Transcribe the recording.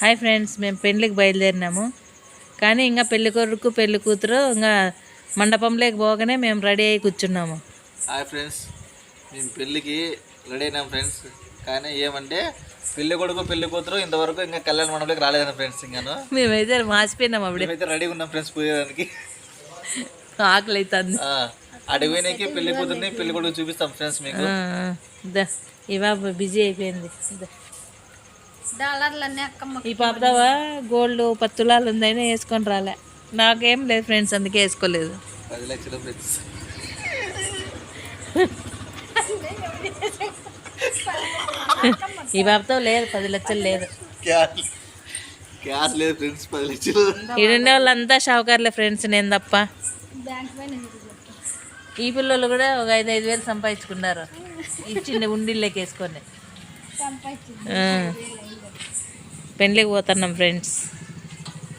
Hi friends మేము పెళ్ళికి బయలుదేరినాము. కానీ ఇంకా పెళ్ళి కొడుకు పెళ్ళి కూతురు ఇంకా మండపంలోకి పోగానే మేము రెడీ అయ్యి కూర్చున్నాము. హాయ్ ఫ్రెండ్స్ మేము పెళ్ళికి రెడీ అయినాం ఫ్రెండ్స్. కానీ ఏమంటే పెళ్ళి కొడుకు పెళ్ళి కూతురు ఇంతవరకు ఇంకా కళ్యాణ మండపంలోకి రాలేదని ఫ్రెండ్స్ ఇంకాను. మేమైతే మాసిపోయినాం అప్పుడే. మేమైతే రెడీగా ఉన్నాం ఫ్రెండ్స్ పోయేదానికి. ఆకలి అవుతుంది ఆ, అడిగి పోయినాకి పెళ్ళి కూతుర్ని పెళ్ళి కొడుకు చూపిస్తాం ఫ్రెండ్స్ మీకు. ఇవా బిజీ అయిపోయింది. డాలర్లన్నీ అక్కమ్మ ఈ పాపదావా గోల్డ్ పత్తులాలు ఉందని వేసుకొని రాలే. నాకేం లేదు ఫ్రెండ్స్ అందుకే వేసుకోలేదు. పది లక్షల ఫ్రెండ్స్. ఈ పాపతో లేదు పది లక్షలు లేదు. క్యాష్ క్యాష్ లేదు ఫ్రెండ్స్ పది లక్షలు. ఈడుండే వాళ్ళంతా షావుకారులే ఫ్రెండ్స్ నేను తప్ప. ఈ పిల్లలు కూడా ఒక ఐదు ఐదు వేలు సంపాదించుకున్నారు. ఇచ్చిండే ఉండిల్లోకి వేసుకొని. పెళ్ళికి పోతున్నాం ఫ్రెండ్స్